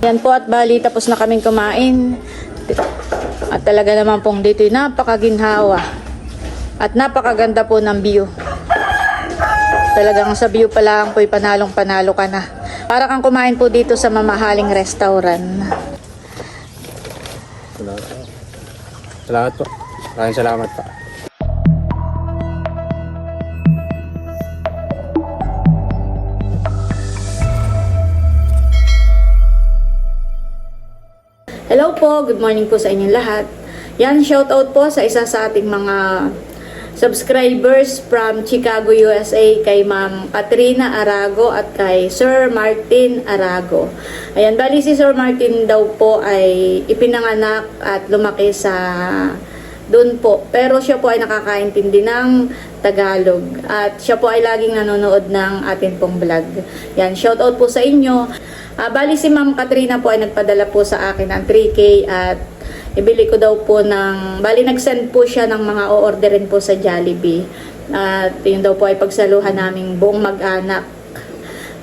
Yan po at bali tapos na kaming kumain. At talaga naman pong dito napakaginhawa. At napakaganda po ng view. Talagang sa view pa lang po'y panalong panalo ka na. Para kang kumain po dito sa mamahaling restaurant. Salamat po. Salamat po. Maraming salamat po. Hello po, good morning po sa inyong lahat. Yan, shoutout po sa isa sa ating mga subscribers from Chicago, USA kay Ma'am Katrina Arago at kay Sir Martin Arago. Ayan, bali si Sir Martin daw po ay ipinanganak at lumaki sa doon po. Pero siya po ay nakakaintindi ng Tagalog. At siya po ay laging nanonood ng atin pong vlog. Yan, shoutout po sa inyo. Ah, bali si Ma'am Katrina po ay nagpadala po sa akin ng 3K at ibili ko daw po ng, bali nag-send po siya ng mga o-orderin po sa Jollibee. At yun daw po ay pagsaluhan naming buong mag-anak.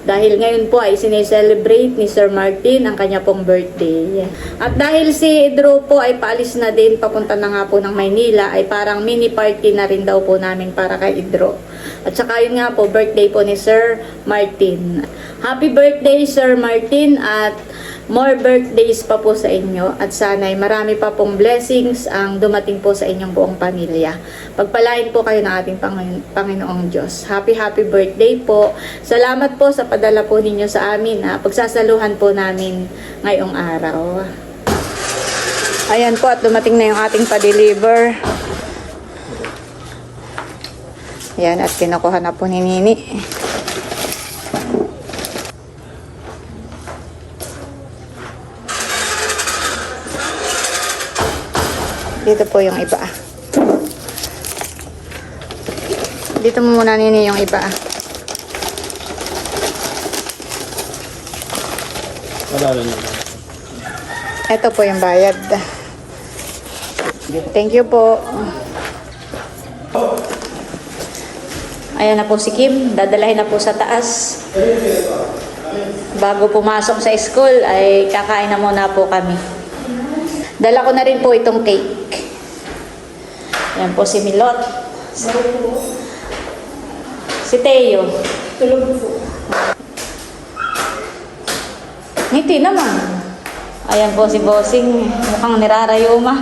Dahil ngayon po ay sineselebrate ni Sir Martin ang kanya pong birthday. At dahil si Drew po ay paalis na din, papunta na nga po ng Maynila, ay parang mini party na rin daw po namin para kay Drew. At saka yun nga po, birthday po ni Sir Martin. Happy birthday Sir Martin at more birthdays pa po sa inyo at sana'y marami pa pong blessings ang dumating po sa inyong buong pamilya. Pagpalain po kayo ng ating Panginoon, Panginoong Diyos. Happy, happy birthday po. Salamat po sa padala po ninyo sa amin. Ha? Pagsasaluhan po namin ngayong araw. Ayan po at dumating na yung ating pa-deliver. Ayan at kinukuha na po ni Nini. Dito po yung iba. Dito mo muna nini yung iba. Wala rin. Ito po yung bayad. Thank you po. Ayan na po si Kim. Dadalahin na po sa taas. Bago pumasok sa school, ay kakain na muna po kami. Dala ko na rin po itong cake. Ayan po si Milot. Si Teo. Tulog po. Ngiti naman. Ayan po si Bossing. Mukhang nirarayuma.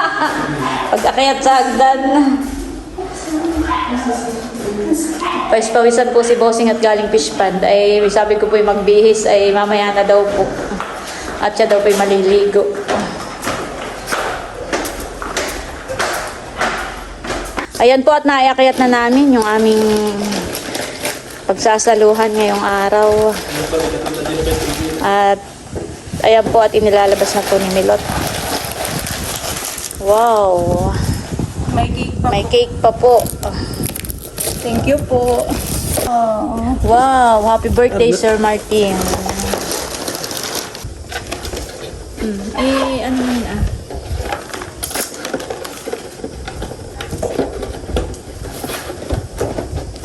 Pag-akyat sa hagdan. Pais-pawisan po si Bossing at galing fish pond. Ay sabi ko po yung magbihis ay mamaya na daw po. At siya daw po yung maliligo. Ayan po at naiakyat na namin yung aming pagsasaluhan ngayong araw. At ayan po at inilalabas na po ni Milot. Wow! May cake pa. May cake pa po. Thank you po. Oh. Wow! Happy birthday, Sir Martin. Hmm, eh, ano yun ah?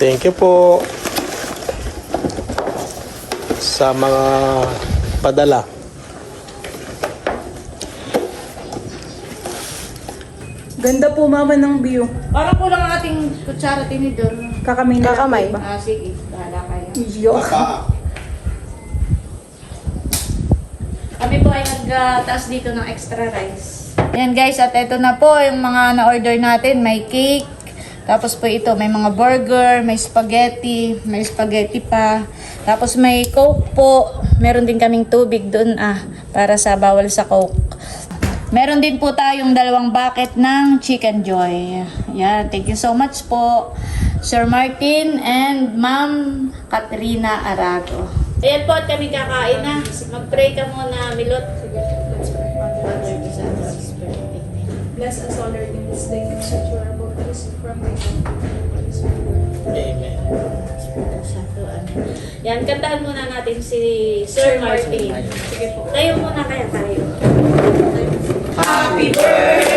Thank you po sa mga padala. Ganda po mama ng view. Parang kulang ang ating kutsara tinidor. Kakamay na Kakamay? lang po Ah, sige. Bahala kayo. ba? Yok. Kami po ay nagtaas dito ng extra rice. Ayan guys, at ito na po yung mga na-order natin. May cake, tapos po ito, may mga burger, may spaghetti, may spaghetti pa. Tapos may coke po. Meron din kaming tubig doon ah, para sa bawal sa coke. Meron din po tayong dalawang bucket ng Chicken Joy. Yan, thank you so much po. Sir Martin and Ma'am Katrina Arago. Ayan po at kami kakain na. Mag-pray ka muna, Milot. Bless us all our this day, and such your about us from my Amen. Yan, kantahan muna natin si Sir Martin. Sige po. Tayo muna kaya tayo. Happy birthday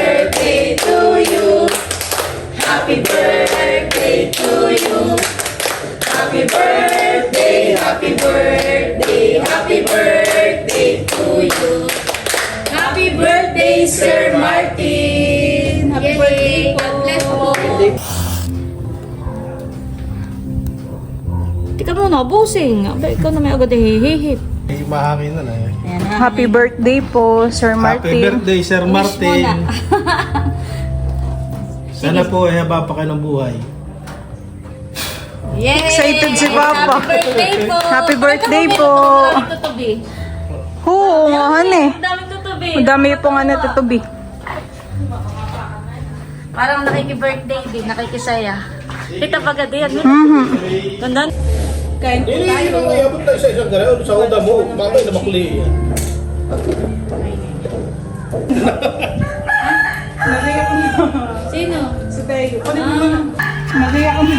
Ikaw muna, busing. Aba, ikaw na may agad hihihip. Eh, mahangin na na eh. Ayan na. Happy birthday po, Sir Happy Martin. birthday, Sir Martin. na. Sana po ay haba pa kayo ng buhay. Yay! Excited si Papa. Happy birthday po! Happy birthday po. Oo, nga han eh. Ang daming tutubi. Madami po nga natutubi. Parang nakiki-birthday din, nakikisaya. Kita ba gadi yan? Mhm. Ganda. Kain po tayo. abot tayo sa isang garaw sa uda mo. Mamay na makuli yan. Sino? Si Tayo. Nagaya ko na.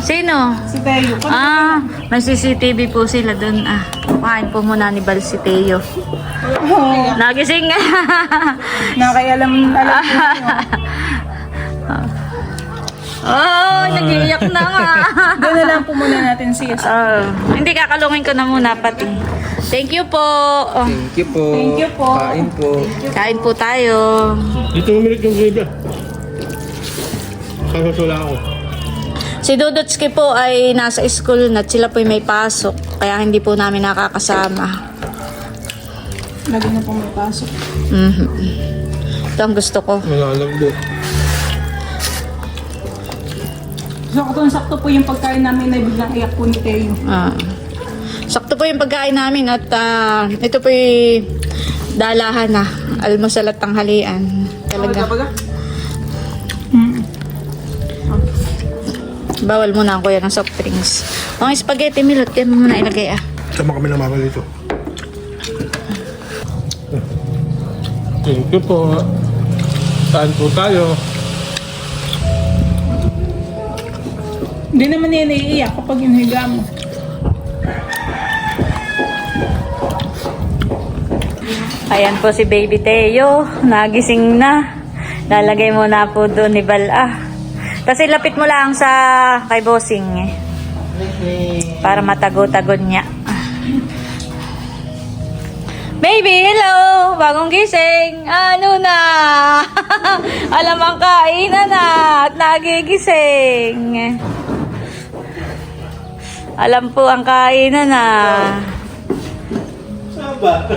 Sino? Si Tayo. Ah, may CCTV po sila dun. Ah, kumain po muna ni Bal si Teo. Nagising. Nakayalam alam po. oh, nag-iiyak na nga. Doon na lang po muna natin siya. Ah, hindi kakalungin ko na muna pati. Thank you po. Oh, Thank you po. Thank you po. Kain po. kain po tayo. Dito umilit yung gravy. Sasasula ako. Si Dudotski po ay nasa school na sila po ay may pasok. Kaya hindi po namin nakakasama. Lagi na po may pasok. Mhm. Ito ang gusto ko. Malalagbo. Sakto-sakto po yung pagkain namin na biglang iyak po ni Teo. Ah. Sakto po yung pagkain namin at ah, ito po yung dalahan na. Almusal at tanghalian. Talaga. Mm. Bawal muna ang kuya ng soft drinks. Ang spaghetti milot, yan mo muna ilagay ah. Sama kami ng mama dito. Thank you po. Saan po tayo? Hindi naman yan naiiyak kapag hiniga mo. Ayan po si Baby Teo. Nagising na. Lalagay mo na po doon ni Bala. Kasi lapit mo lang sa kay Bossing eh. Para matago-tagon niya. Baby, hello! Bagong gising! Ano na? Alam ang kainan na at nagigising. Alam po ang kainan na. Saan ba?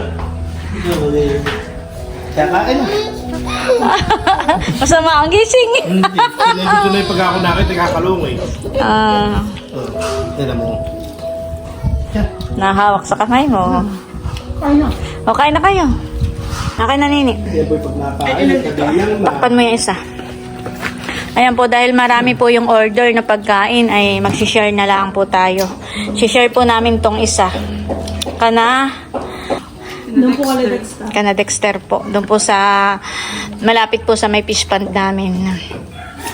Kakain na. Masama ang gising. Hindi. Na yung pag ako nakita, nakakalong eh. Ah, Oh, Tignan mo. Nahawak sa kamay mo. Ay na. O, kain na kayo. Nakain na nini. Takpan mo yung isa. Ayan po, dahil marami po yung order na pagkain, ay magsishare na lang po tayo. Share po namin tong isa. Kana, Doon po ka Dexter. kana Dexter po. Doon po sa, malapit po sa may fish pond namin.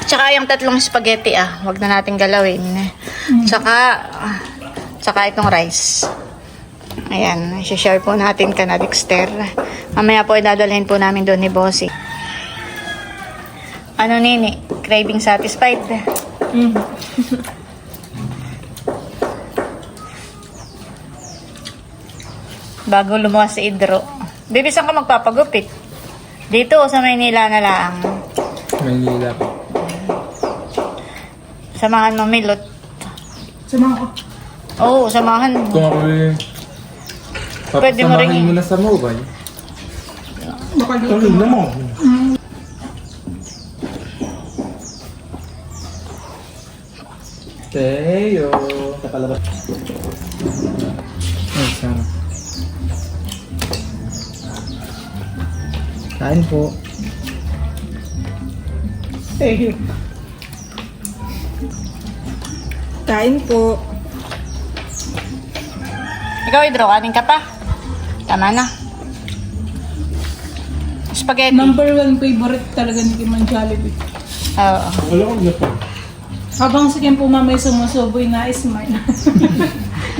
Tsaka yung tatlong spaghetti ah, wag na natin galawin. Tsaka, tsaka itong rice. Ayan, share po natin kana Dexter. Mamaya po idadalhin po namin doon ni Bossy. Ano nini? Craving satisfied? Bago lumuwas si Idro. Baby, saan ka magpapagupit? Dito o sa Maynila na lang? Maynila po. Samahan mo, Milot. Sama ko. Oo, samahan mo. Kung ako eh... Pwede mo rin papasamahin eh. mo na sa mobile. Tuloy na mo. Teo. Nakalabas. Ay, sarap. Kain po. Teo. Kain po. Ikaw, Idro, kanin ka pa? Tama na. Spaghetti. Number one favorite talaga ni Kiman Jollibee. Oo. Wala ko na pa. Habang si Kim po mamay sumusuboy na smile.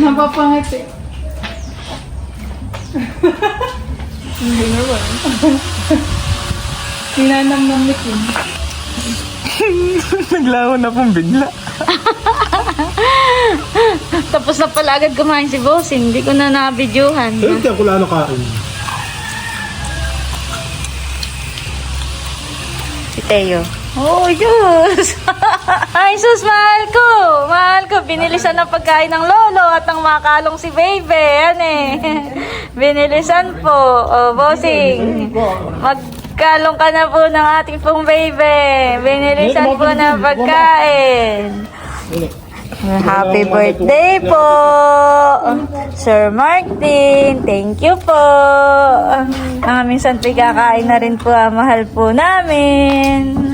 Napapangiti. Hindi naman. Ninanam-nam ni Kim. Naglaho na pong bigla. Tapos na pala agad kumain si Bossing. Hindi ko na na-videohan. Eh, hindi ako lalo kain. Si Teo. Oh, Diyos! Ay, sus, mahal ko! Mahal ko, binilisan ng pagkain ng lolo at ng makalong si baby. Yan eh. Binilisan po. O, bossing. Magkalong ka na po ng ating pong baby. Binilisan po ng pagkain. Happy birthday po, Sir Martin. Thank you po. Mga minsan kakain na rin po, ah, mahal po namin.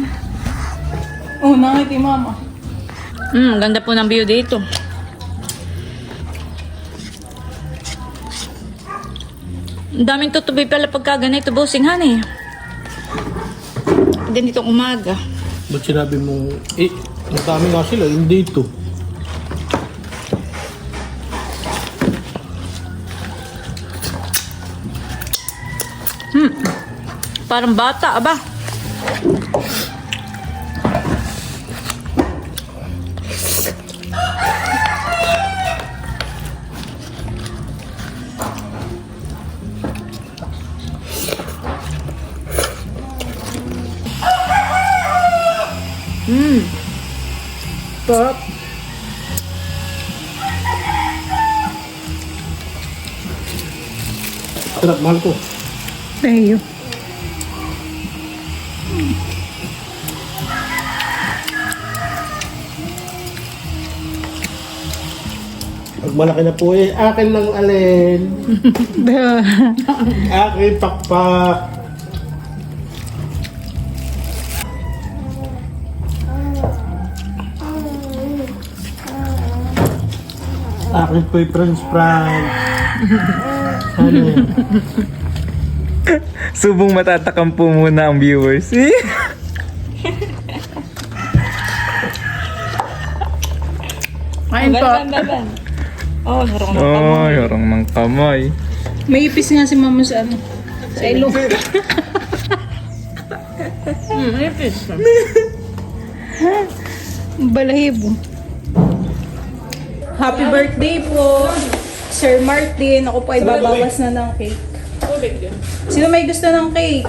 Oh, nangiti mama. Hmm, ganda po ng view dito. Ang daming tutubi pala pagka ganito, bossing han eh. Ganito umaga. Ba't sinabi mo, eh, ang dami nga sila, hindi ito. Parang bata, aba. Sarap, mahal ko. Thank you. Pag malaki na po eh, akin lang alin. akin pakpak. Akin po yung French fries. Yan? Subong matatakam po muna ang viewers. Kain po. Oh, sarap ng Ay, harang ng kamay. May ipis nga si mama sa ano. Sa ilong. Hmm, ipis. Balahibo. Happy birthday po, Sir Martin. Ako po ay babawas na ng cake. Sino may gusto ng cake?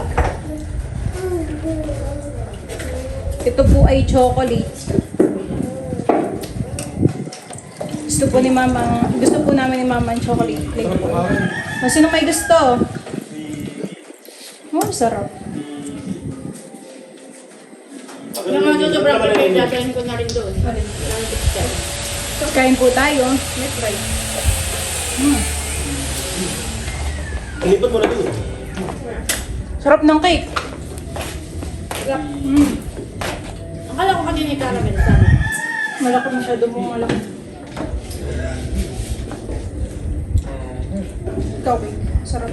Ito po ay chocolate. Gusto po ni mama, gusto po namin ni mama ang chocolate cake po. O, sino may gusto? Oh, sarap. Yung mga sobrang prepared, dadahin ko na rin doon. Kain po tayo. Ilipat mo na dito. Sarap ng cake. Akala ko kanina yung caramel sana. Malaki masyado po malaki. Ikaw, cake. Sarap.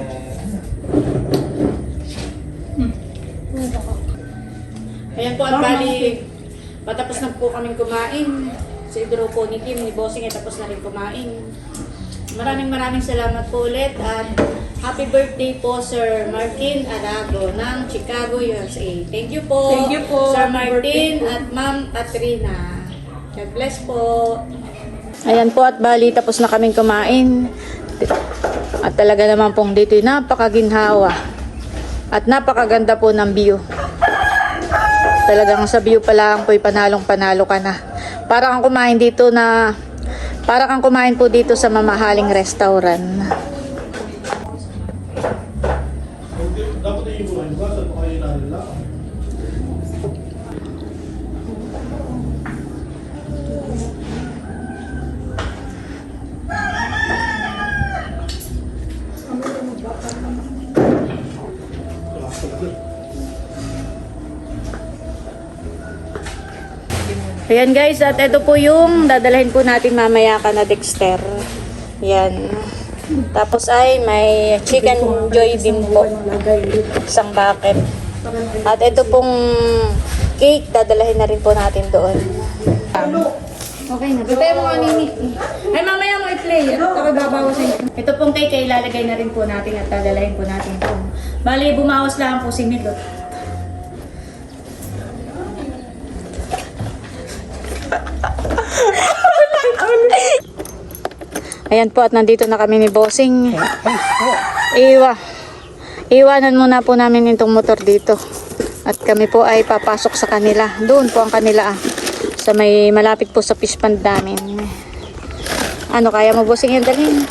Ayan po at bali, patapos na po kaming kumain. Si Idro po ni Kim, ni Bossing ay tapos na rin kumain. Maraming maraming salamat po ulit at happy birthday po Sir Martin Arago ng Chicago, USA. Thank you po, Thank you po. Sir Martin at Ma'am Katrina. God bless po. Ayan po at bali tapos na kaming kumain. At talaga naman pong dito napakaginhawa. At napakaganda po ng view. Talagang sa view pa lang po'y panalong panalo ka na. Para kang kumain dito na para kang kumain po dito sa mamahaling restaurant. Ayan guys, at ito po yung dadalhin po natin mamaya ka na Dexter. Yan. Tapos ay may chicken joy din po. Isang bucket. At ito pong cake, dadalhin na rin po natin doon. Okay na. Butay mo nga nini. Ay, mamaya mo i-play. Ako babawasin. Ito pong cake ay ilalagay na rin po natin at dadalhin po natin ito. Bali, bumawas lang po si Milot. Ayan po at nandito na kami ni Bossing. Iwa. Iwanan muna po namin itong motor dito. At kami po ay papasok sa kanila. Doon po ang kanila ah. Sa may malapit po sa fish pond namin. Ano, kaya mo busing yung dalhin?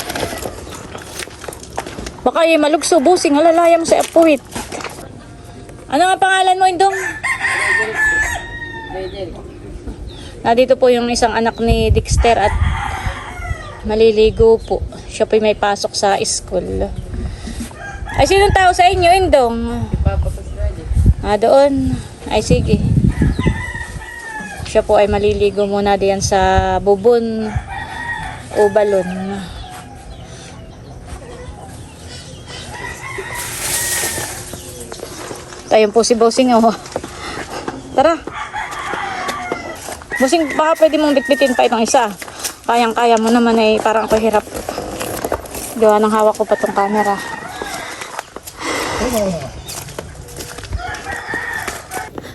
Baka yung malugso, busing, alalaya mo sa apuwit. Ano nga pangalan mo, Indong? Nandito po yung isang anak ni Dexter at maliligo po. Siya po may pasok sa school. Ay, sinong tao sa inyo, Indong? Ah, doon. Ay, sige. Siya po ay maliligo muna diyan sa bubon o balon. Ayun po si Bossing, oh. Tara. Bossing, baka pwede mong bitbitin pa itong isa. Kayang-kaya mo naman ay parang ako hirap. Gawa ng hawak ko pa tong camera.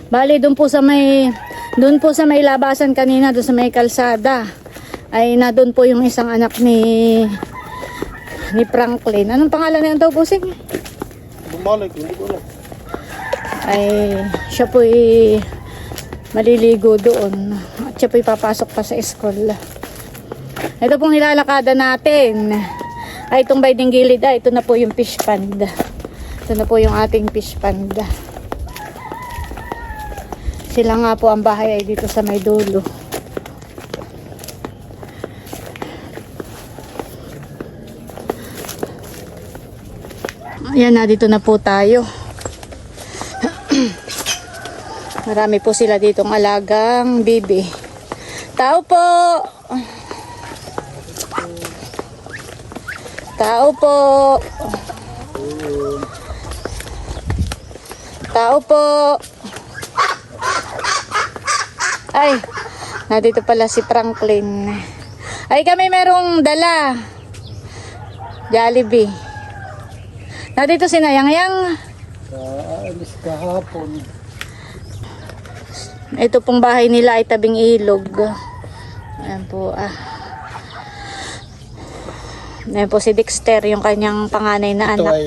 Bali, doon po sa may doon po sa may labasan kanina, doon sa may kalsada. Ay na doon po yung isang anak ni ni Franklin. Anong pangalan niya daw, Busing? Bumalik, hindi ko alam. Ay siya po maliligo doon. At siya po papasok pa sa school. Ito pong nilalakada natin. Ay, by ding gilid, ah, ito na po yung fish pond. Ito na po yung ating fish pond. Sila nga po ang bahay ay dito sa may dulo. Ayan na, dito na po tayo. Marami po sila ditong alagang bibi. Tao po! Tao po! Tao po! Ay, nandito pala si Franklin. Ay, kami merong dala. Jollibee. Nandito si Nayang-Yang. Alis kahapon. Ito pong bahay nila ay tabing ilog. Ayan po ah. Ayan po si Dexter, yung kanyang panganay na Ito anak. ay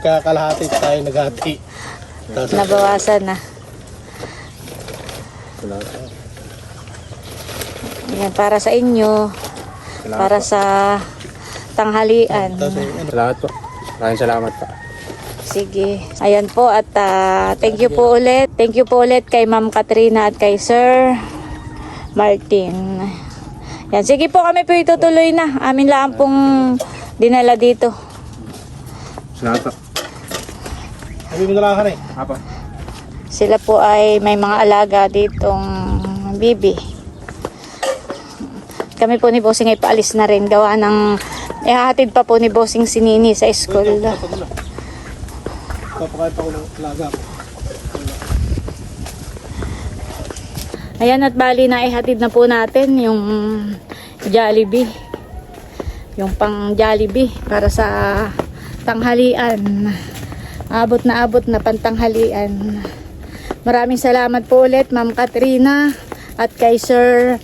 kakalahati tayo naghati. Tapos Nabawasan na. Ayan, para sa inyo. Para sa tanghalian. tapos ay ano, Salamat po. Maraming salamat po. Sige. Ayan po at ah, thank you po ulit. Thank you po ulit kay Ma'am Katrina at kay Sir Martin. Yan. Sige po kami po itutuloy na. Amin lang pong dinala dito. Po. sabi mo na lang eh. Apa. Sila po ay may mga alaga ditong bibi. Kami po ni Bossing ay paalis na rin. Gawa ng ihahatid pa po ni Bossing si Nini sa school. Papakain pa ko ng laga ko. Ayan at bali na ihatid na po natin yung Jollibee. Yung pang Jollibee para sa tanghalian. Abot na abot na pantanghalian. Maraming salamat po ulit Ma'am Katrina at kay Sir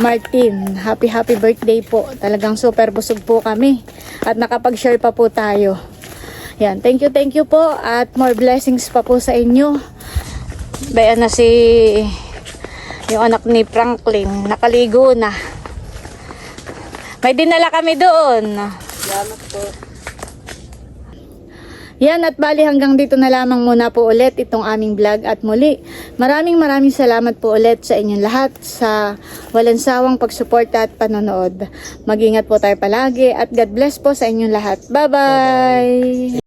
Martin. Happy happy birthday po. Talagang super busog po kami. At nakapag-share pa po tayo. Yan, thank you, thank you po. At more blessings pa po sa inyo. Bayan na si yung anak ni Franklin. Nakaligo na. May dinala kami doon. Salamat po. Yan at bali hanggang dito na lamang muna po ulit itong aming vlog at muli. Maraming maraming salamat po ulit sa inyong lahat sa walang sawang pagsuporta at panonood. Mag-ingat po tayo palagi at God bless po sa inyong lahat. Bye-bye!